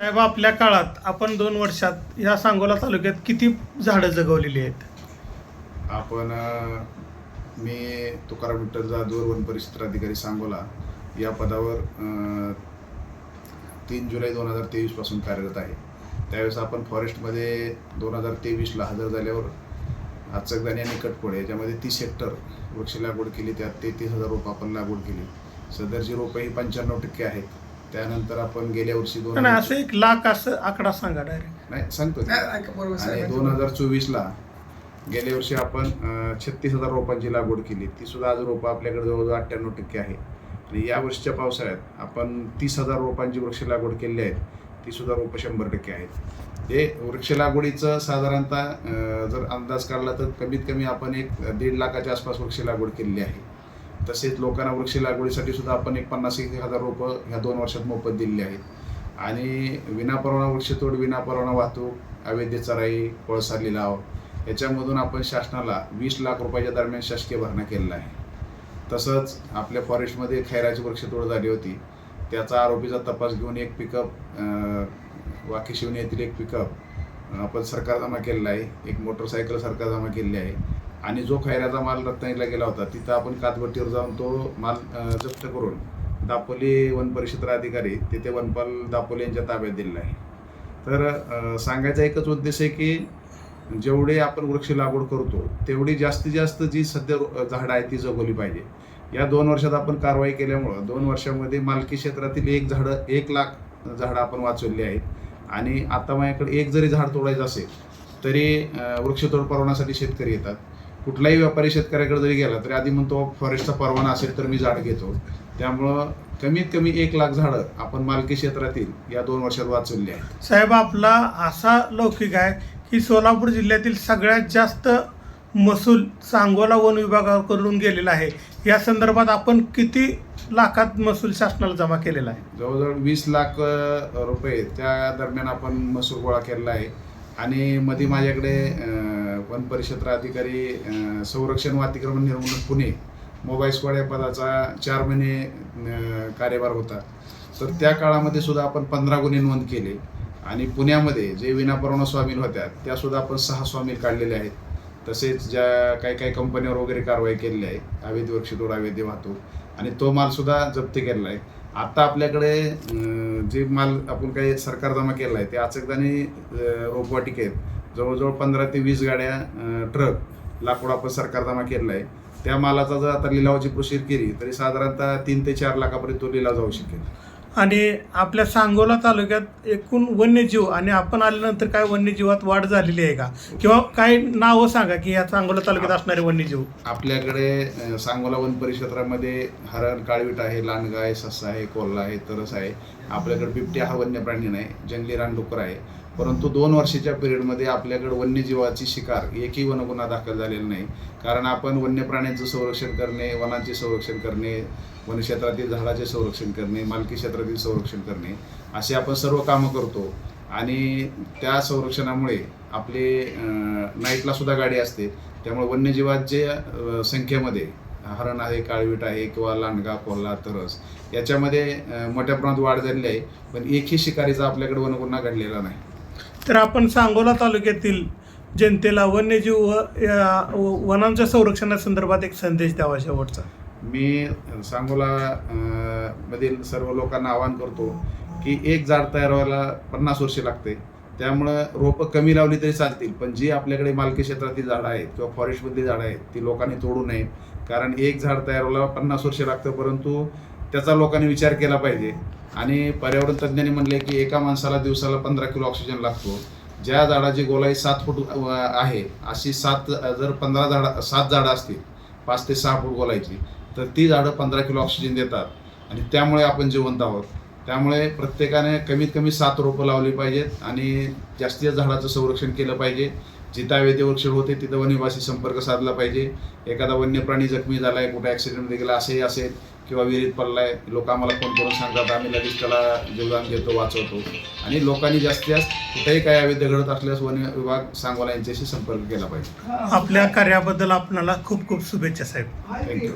साहेब आपल्या काळात आपण दोन वर्षात या सांगोला तालुक्यात किती झाडं जगवलेली आहेत? आपण मी तुकाराम विठ्ठल जाधवर वन परिषद अधिकारी सांगोला या पदावर तीन जुलै दोन हजार तेवीसपासून कार्यरत आहे. त्यावेळेस आपण फॉरेस्टमध्ये दोन हजार तेवीसला हजर झाल्यावर आचकदानी आणि कटकोळे याच्यामध्ये तीस हेक्टर वृक्ष लागवड केली त्यात तेहतीस हजार रोपं आपण लागवड केली. सदरची रोपं ही पंच्याण्णव टक्के आहेत. त्यानंतर आपण गेल्या वर्षी दोन असं एक लाख असं आकडा सांगा डायरेक्ट नाही सांगतो. आणि. दोन हजार चोवीसला गेल्या वर्षी आपण छत्तीस हजार रोपांची लागवड केली. ती सुद्धा आज रोपं आपल्याकडे जवळजवळ अठ्ठ्याण्णव टक्के आहे. आणि या वर्षीच्या पावसाळ्यात आपण तीस हजार रोपांची वृक्ष लागवड केली आहे. ती सुद्धा रोपं शंभर टक्के आहेत. हे वृक्ष लागवडीचं साधारणतः अं, जर अंदाज काढला तर कमीत कमी आपण एक दीड लाखाच्या आसपास वृक्ष लागवड केलेली आहे. तसेच लोकांना वृक्ष लागवडीसाठी सुद्धा आपण एक पन्नास एक हजार रोपं ह्या दोन वर्षात मोफत दिलेली आहेत. आणि विनापरवाना वृक्षतोड विनापरवाना वाहतूक अवैध चराई कोळसा लिलाव याच्यामधून आपण शासनाला वीस लाख रुपयाच्या दरम्यान शासकीय भरणा केलेला आहे. तसंच आपल्या फॉरेस्टमध्ये खैराची वृक्षतोड झाली होती. त्याचा आरोपीचा तपास घेऊन एक पिकअप वाकी शिवणी येथील एक पिकअप आपण सरकार जमा केलेला आहे. एक मोटरसायकल सरकार जमा केलेली आहे. आणि जो खैराचा माल रत्नागिरीला गेला होता तिथं आपण कातवटीवर जाऊन तो माल जप्त करून दापोली वन परिक्षेत्र अधिकारी तिथे वनपाल दापोली यांच्या ताब्यात दिलेला आहे. तर सांगायचा एकच उद्देश आहे की जेवढे आपण वृक्ष लागवड करतो तेवढी जास्तीत जास्त जी सध्या झाडं आहेत ती जगवली पाहिजे. या दोन वर्षात आपण कारवाई केल्यामुळं दोन वर्षामध्ये मालकी क्षेत्रातील एक झाडं एक लाख झाडं आपण वाचवली आहेत. आणि आता माझ्याकडे एक जरी झाड तोडायचं असेल तरी वृक्षतोड परवानासाठी शेतकरी येतात. कुठलाही व्यापारी शेतकऱ्याकडे जरी गेला तरी आधी म्हणतो फॉरेस्टचा परवाना असेल तर मी झाड घेतो. त्यामुळं कमीत कमी एक लाख झाडं आपण मालकी क्षेत्रातील या दोन वर्षात वाचवली आहेत. साहेब आपला असा लौकिक आहे की सोलापूर जिल्ह्यातील सगळ्यात जास्त महसूल सांगोला वन विभागाकडून गेलेला आहे. या संदर्भात आपण किती लाखात महसूल शासनाला जमा केलेला आहे? जवळजवळ वीस लाख रुपये त्या दरम्यान आपण महसूल गोळा केलेला आहे. आणि मध्ये माझ्याकडे वन परिक्षेत्र अधिकारी संरक्षण व अतिक्रमण निर्मूलन पुणे मोबाईल स्क्वॉड या पदाचा चार महिने कार्यभार होता. तर त्या काळामध्ये सुद्धा आपण पंधरा गुन्हे नोंद केले आणि पुण्यामध्ये जे विनापरवाना स्वामील होत्या त्यासुद्धा आपण सहा स्वामील काढलेले आहेत. तसेच ज्या काही काही कंपन्यावर वगैरे कारवाई केलेली आहे अवैध वृक्षतोड अवैध वाहतूक आणि तो मालसुद्धा जप्त केलेला आहे. आता आपल्याकडे जे माल आपण काही सरकार जमा केला आहे ते अचकदानी रोपवाटिकेत आहेत. जवळजवळ पंधरा ते वीस गाड्या ट्रक लाकूड आपण सरकार जमा केलेला आहे. त्या मालाचा जर आता लिलावाची प्रोसिजर केली तरी साधारणतः तीन ते चार लाखापर्यंत तो लिलाव जाऊ शकेल. आणि आपल्या सांगोला तालुक्यात एकूण वन्यजीव आणि आपण आल्यानंतर काय वन्यजीवात वाढ झालेली आहे का? किंवा काय नावं सांगा की या सांगोला तालुक्यात असणारे वन्यजीव? आपल्याकडे सांगोला वन परिक्षेत्रामध्ये हरण काळवीट आहे लांडगा आहे ससा आहे कोल्हा आहे तरस आहे. आपल्याकडे बिबट्या हा वन्य प्राणी नाही जंगली रानडुकर आहे. परंतु दोन वर्षाच्या पिरियडमध्ये आपल्याकडे वन्यजीवाची शिकार एकही वनगुन्हा दाखल झालेला नाही. कारण आपण वन्य प्राण्यांचं संरक्षण करणे वनांचे संरक्षण करणे वनक्षेत्रातील झाडाचे संरक्षण करणे मालकी क्षेत्रातील संरक्षण करणे असे आपण सर्व कामं करतो. आणि त्या संरक्षणामुळे आपले नाईटलासुद्धा नाईटला सुद्धा गाडी असते. त्यामुळे वन्यजीवाचे संख्येमध्ये हरण आहे काळवीट आहे किंवा लांडगा कोल्हा तरस याच्यामध्ये मोठ्या प्रमाणात वाढ झालेली आहे. पण एकही शिकारीचा आपल्याकडे वनगुन्हा घडलेला नाही. तर आपण सांगोला तालुक्यातील जनतेला वन्यजीव व या वनांच्या संरक्षणासंदर्भात एक संदेश द्यावा शेवटचा. मी सांगोला अं, मधील सर्व लोकांना आवाहन करतो की एक झाड तयार व्हायला पन्नास वर्षे लागते. त्यामुळं रोपं कमी लावली तरी चालतील पण जी आपल्याकडे मालकी क्षेत्रातील झाडं आहेत किंवा फॉरेस्टमधली झाडं आहेत ती लोकांनी तोडू नये. कारण एक झाड तयार व्हायला पन्नास वर्षे लागतं परंतु त्याचा लोकांनी विचार केला पाहिजे. आणि पर्यावरण तज्ज्ञांनी म्हणले की एका माणसाला दिवसाला पंधरा किलो ऑक्सिजन लागतो. ज्या झाडाची गोलाई सात फूट आहे अशी सात जर पंधरा झाडं सात झाडं असतील पाच ते सहा फूट गोलायची तर ती झाडं पंधरा किलो ऑक्सिजन देतात. आणि त्यामुळे आपण जिवंत आहोत. त्यामुळे प्रत्येकाने कमीत कमी सात रोपं लावली पाहिजेत आणि जास्तीत झाडाचं संरक्षण केलं पाहिजे. जिथं अवैध वृक्ष होते तिथं वनिवासी संपर्क साधला पाहिजे. एखादा वन्य प्राणी जखमी झालाय कुठे ॲक्सिडेंटमध्ये गेला असंही असेल किंवा विहिरीत पडलाय लोक आम्हाला फोन करून सांगतात आम्ही लगेच त्याला जीवदान देतो वाचवतो. आणि लोकांनी जास्तीत जास्त कुठेही काही अवैध घडत असल्यास वन विभाग सांगोला यांच्याशी संपर्क केला पाहिजे. आपल्या कार्याबद्दल आपणाला खूप खूप शुभेच्छा साहेब. थँक्यू